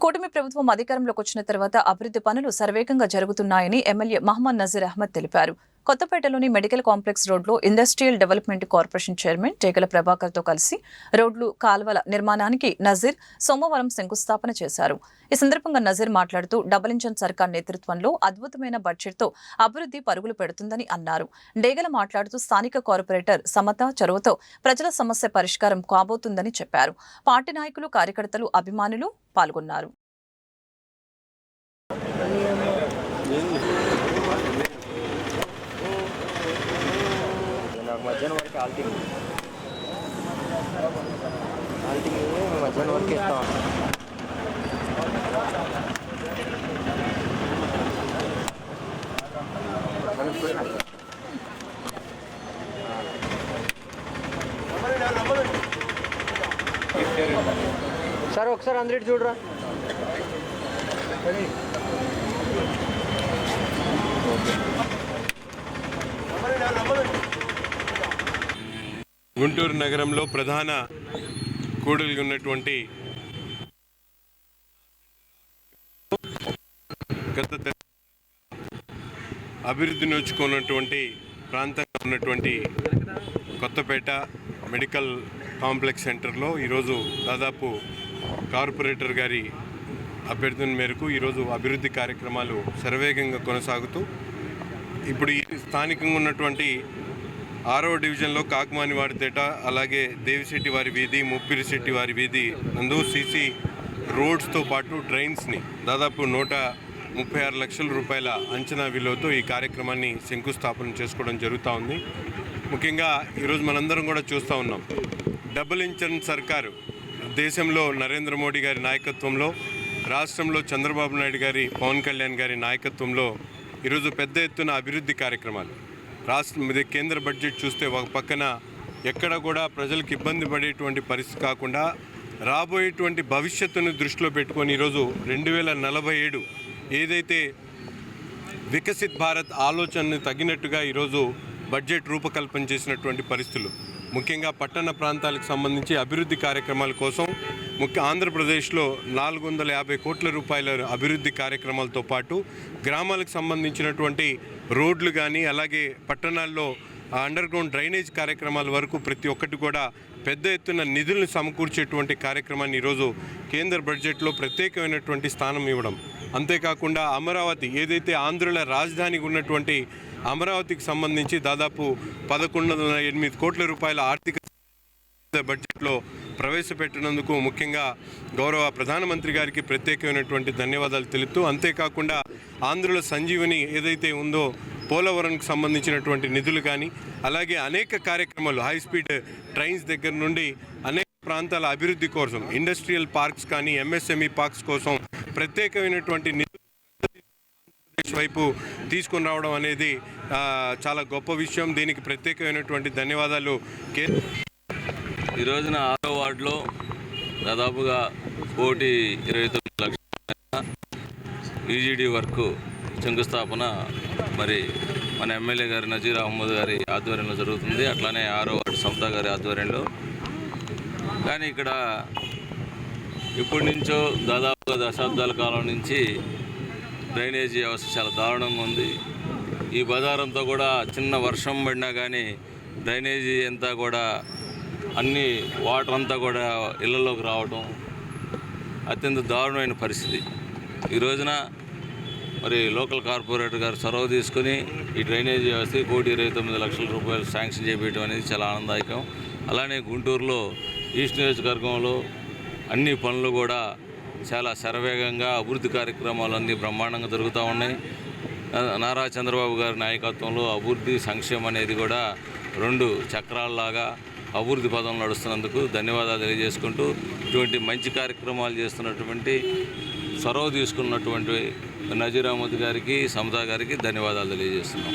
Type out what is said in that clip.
కూటమి ప్రభుత్వం అధికారంలోకి వచ్చిన తర్వాత అభివృద్ధి పనులు సర్వేగంగా జరుగుతున్నాయని ఎమ్మెల్యే మహమ్మద్ నజీర్ అహ్మద్ తెలిపారు. కొత్తపేటలోని మెడికల్ కాంప్లెక్స్ రోడ్లో industrial development corporation chairman Tegala ప్రభాకర్తో కలిసి రోడ్లు కాల్వల నిర్మాణానికి నజీర్ సోమవారం శంకుస్థాపన చేశారు. ఈ సందర్భంగా నజీర్ మాట్లాడుతూ డబల్ ఇంజన్ సర్కార్ నేతృత్వంలో అద్భుతమైన బడ్జెట్తో అభివృద్ధి పరుగులు పెడుతుందని అన్నారు. డేగల మాట్లాడుతూ స్థానిక కార్పొరేటర్ సమత చొరవతో ప్రజల సమస్య పరిష్కారం కాబోతుందని చెప్పారు. పార్టీ నాయకులు కార్యకర్తలు అభిమానులు పాల్గొన్నారు నాకు మధ్యాహ్నం వరకు ఆల్టింగ్ ఆల్టింగ్ మధ్యాహ్నం వరకు ఇస్తాం సార్ ఒకసారి అందరి చూడరా? గుంటూరు నగరంలో ప్రధాన కూడలిగా ఉన్నటువంటి గత అభివృద్ధి నోచుకున్నటువంటి ప్రాంతంగా ఉన్నటువంటి కొత్తపేట మెడికల్ కాంప్లెక్స్ సెంటర్లో ఈరోజు దాదాపు కార్పొరేటర్ గారి అభ్యర్థన మేరకు ఈరోజు అభివృద్ధి కార్యక్రమాలు శరవేగంగా కొనసాగుతూ ఇప్పుడు ఈ స్థానికంగా ఉన్నటువంటి ఆరవ డివిజన్లో కాకమాని వాడితేట అలాగే దేవిశెట్టి వారి వీధి ముప్పిరిశెట్టి వారి వీధి నందు సీసీ రోడ్స్తో పాటు డ్రైన్స్ని దాదాపు నూట ముప్పై ఆరు లక్షల రూపాయల అంచనా విలువతో ఈ కార్యక్రమాన్ని శంకుస్థాపన చేసుకోవడం జరుగుతూ ఉంది. ముఖ్యంగా ఈరోజు మనందరం కూడా చూస్తూ ఉన్నాం. డబుల్ ఇంజన్ సర్కారు దేశంలో నరేంద్ర మోడీ గారి నాయకత్వంలో రాష్ట్రంలో చంద్రబాబు నాయుడు గారి పవన్ కళ్యాణ్ గారి నాయకత్వంలో ఈరోజు పెద్ద ఎత్తున అభివృద్ధి కార్యక్రమాలు. రాష్ట్రం ఇది కేంద్ర బడ్జెట్ చూస్తే ఒక పక్కన ఎక్కడ కూడా ప్రజలకు ఇబ్బంది పడేటువంటి పరిస్థితి కాకుండా రాబోయేటువంటి భవిష్యత్తును దృష్టిలో పెట్టుకొని ఈరోజు రెండు వేల నలభై ఏడు ఏదైతే వికసిత్ భారత్ ఆలోచనను తగినట్టుగా ఈరోజు బడ్జెట్ రూపకల్పన చేసినటువంటి పరిస్థితులు. ముఖ్యంగా పట్టణ ప్రాంతాలకు సంబంధించి అభివృద్ధి కార్యక్రమాల కోసం ముఖ్య ఆంధ్రప్రదేశ్లో నాలుగు వందల యాభై కోట్ల రూపాయల అభివృద్ధి కార్యక్రమాలతో పాటు గ్రామాలకు సంబంధించినటువంటి రోడ్లు కానీ అలాగే పట్టణాల్లో అండర్ గ్రౌండ్ డ్రైనేజ్ కార్యక్రమాల వరకు ప్రతి ఒక్కటి కూడా పెద్ద ఎత్తున నిధులను సమకూర్చేటువంటి కార్యక్రమాన్ని ఈరోజు కేంద్ర బడ్జెట్లో ప్రత్యేకమైనటువంటి స్థానం ఇవ్వడం. అంతేకాకుండా అమరావతి ఏదైతే ఆంధ్రుల రాజధానికి ఉన్నటువంటి అమరావతికి సంబంధించి దాదాపు పదకొండు వందల ఎనిమిది కోట్ల రూపాయల ఆర్థిక బడ్జెట్లో ప్రవేశపెట్టినందుకు ముఖ్యంగా గౌరవ ప్రధానమంత్రి గారికి ప్రత్యేకమైనటువంటి ధన్యవాదాలు తెలుపుతూ అంతేకాకుండా ఆంధ్రుల సంజీవని ఏదైతే ఉందో పోలవరంకు సంబంధించినటువంటి నిధులు కానీ అలాగే అనేక కార్యక్రమాలు హై స్పీడ్ ట్రైన్స్ దగ్గర నుండి అనేక ప్రాంతాల అభివృద్ధి కోసం ఇండస్ట్రియల్ పార్క్స్ కానీ ఎంఎస్ఎంఈ పార్క్స్ కోసం ప్రత్యేకమైనటువంటి నిధులు వైపు తీసుకుని రావడం అనేది చాలా గొప్ప విషయం. దీనికి ప్రత్యేకమైనటువంటి ధన్యవాదాలు. కే ఈ రోజున ఆరో వార్డులో దాదాపుగా కోటి ఇరవై తొమ్మిది లక్షల ఈజీడీ వర్క్ శంకుస్థాపన మరి మన ఎమ్మెల్యే గారి నజీర్ అహ్మద్ గారి ఆధ్వర్యంలో జరుగుతుంది. అట్లానే ఆరో వార్డు సమతా గారి ఆధ్వర్యంలో. కానీ ఇక్కడ ఇప్పటి నుంచో దాదాపుగా దశాబ్దాల కాలం నుంచి డ్రైనేజీ వ్యవస్థ చాలా దారుణంగా ఉంది. ఈ బజారంతా కూడా చిన్న వర్షం పడినా కానీ డ్రైనేజీ అంతా కూడా అన్ని వాటర్ అంతా కూడా ఇళ్ళలోకి రావడం అత్యంత దారుణమైన పరిస్థితి. ఈ రోజున మరి లోకల్ కార్పొరేటర్ గారు చొరవ తీసుకుని ఈ డ్రైనేజీ వ్యవస్థ కోటి ఇరవై తొమ్మిది లక్షల రూపాయలు శాంక్షన్ చేయడం అనేది చాలా ఆనందదాయకం. అలానే గుంటూరులో ఈస్ట్ నియోజకవర్గంలో అన్ని పనులు కూడా చాలా శరవేగంగా అభివృద్ధి కార్యక్రమాలన్నీ బ్రహ్మాండంగా జరుగుతూ ఉన్నాయి. నారా చంద్రబాబు గారి నాయకత్వంలో అభివృద్ధి సంక్షేమం అనేది కూడా రెండు చక్రాల్లాగా అభివృద్ధి పదం నడుస్తున్నందుకు ధన్యవాదాలు తెలియజేసుకుంటూ ఇటువంటి మంచి కార్యక్రమాలు చేస్తున్నటువంటి చొరవ తీసుకున్నటువంటి నజీర్ అహ్మద్ గారికి సమతా గారికి ధన్యవాదాలు తెలియజేస్తున్నాం.